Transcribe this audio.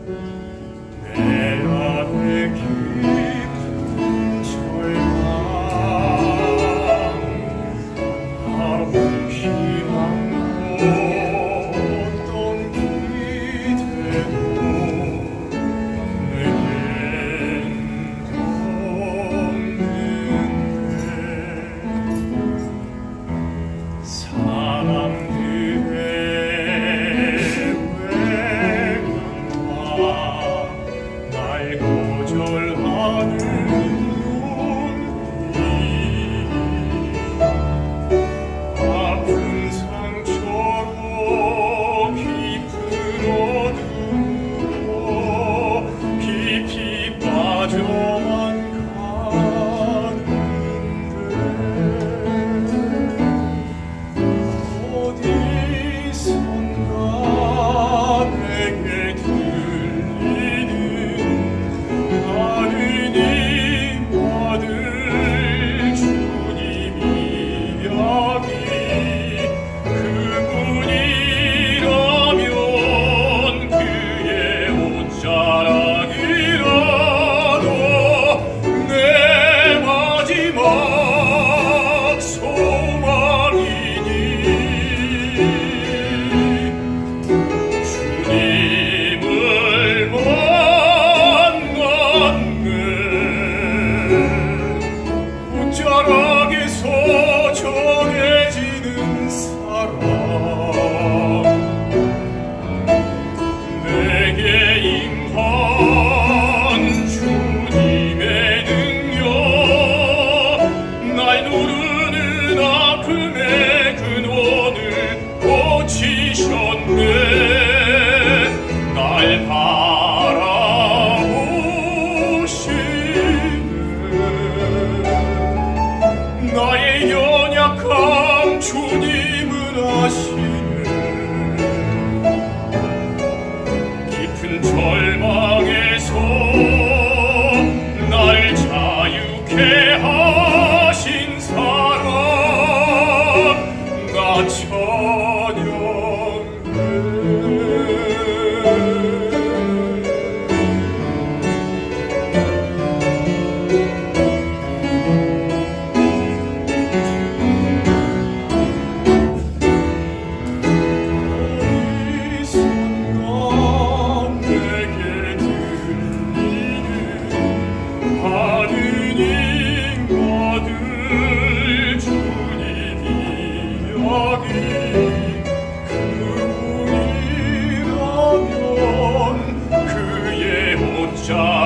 내 빠 나의 연약함 주님은 아시네. 깊은 절망에서 날 자유케 하신 사랑 나 찬양. John.